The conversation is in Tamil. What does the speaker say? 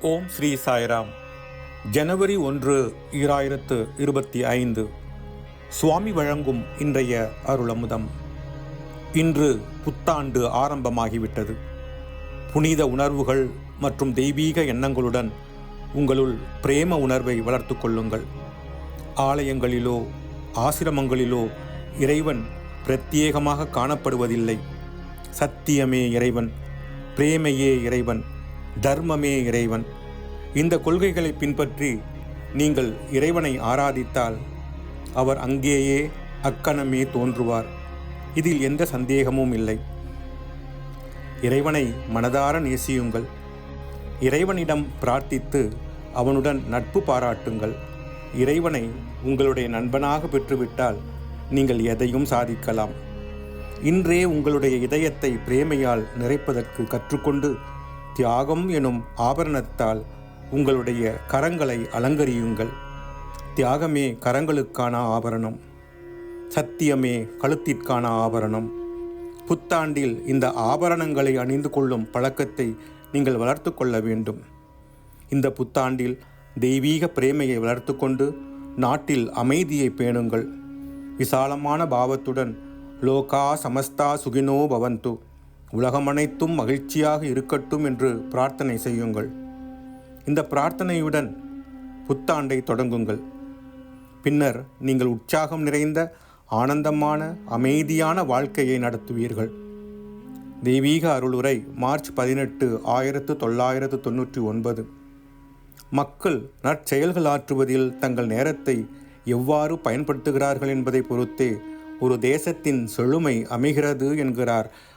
ஓம் ஸ்ரீ சாய்ராம். ஜனவரி ஒன்று ஈராயிரத்து இருபத்தி ஐந்து. சுவாமி வழங்கும் இன்றைய அருளமுதம். இன்று புத்தாண்டு ஆரம்பமாகிவிட்டது. புனித உணர்வுகள் மற்றும் தெய்வீக எண்ணங்களுடன் உங்களுள் பிரேம உணர்வை வளர்த்து கொள்ளுங்கள். ஆலயங்களிலோ ஆசிரமங்களிலோ இறைவன் பிரத்யேகமாக காணப்படுவதில்லை. சத்தியமே இறைவன் பிரேமையே இறைவன். தர்மமே இறைவன். இந்த கொள்கைகளை பின்பற்றி நீங்கள் இறைவனை ஆராதித்தால் அவர் அங்கேயே அக்கணமே தோன்றுவார். இதில் எந்த சந்தேகமும் இல்லை. இறைவனை மனதார நேசியுங்கள். இறைவனிடம் பிரார்த்தித்து அவனுடன் நட்பு பாராட்டுங்கள். இறைவனை உங்களுடைய நண்பனாக பெற்றுவிட்டால் நீங்கள் எதையும் சாதிக்கலாம். இன்றே உங்களுடைய இதயத்தை பிரேமையால் நிறைப்பதற்கு கற்றுக்கொண்டு தியாகம் எனும் ஆபரணத்தால் உங்களுடைய கரங்களை அலங்கரியுங்கள். தியாகமே கரங்களுக்கான ஆபரணம். சத்தியமே கழுத்திற்கான ஆபரணம். புத்தாண்டில் இந்த ஆபரணங்களை அணிந்து கொள்ளும் பழக்கத்தை நீங்கள் வளர்த்து கொள்ள வேண்டும். இந்த புத்தாண்டில் தெய்வீக பிரேமையை வளர்த்து கொண்டு நாட்டில் அமைதியை பேணுங்கள். விசாலமான பாவத்துடன் லோகா சமஸ்தா சுகினோ பவந்து. உலகமனைத்தும் மகிழ்ச்சியாக இருக்கட்டும் என்று பிரார்த்தனை செய்யுங்கள். இந்த பிரார்த்தனையுடன் புத்தாண்டை தொடங்குங்கள். பின்னர் நீங்கள் உற்சாகம் நிறைந்த ஆனந்தமான அமைதியான வாழ்க்கையை நடத்துவீர்கள். தெய்வீக அருளுரை மார்ச் பதினெட்டு ஆயிரத்து தொள்ளாயிரத்து தொண்ணூற்றி ஒன்பது. மக்கள் நற்செயல்கள் ஆற்றுவதில் தங்கள் நேரத்தை எவ்வாறு பயன்படுத்துகிறார்கள் என்பதை பொறுத்தே ஒரு தேசத்தின் செழுமை அமைகிறது என்கிறார்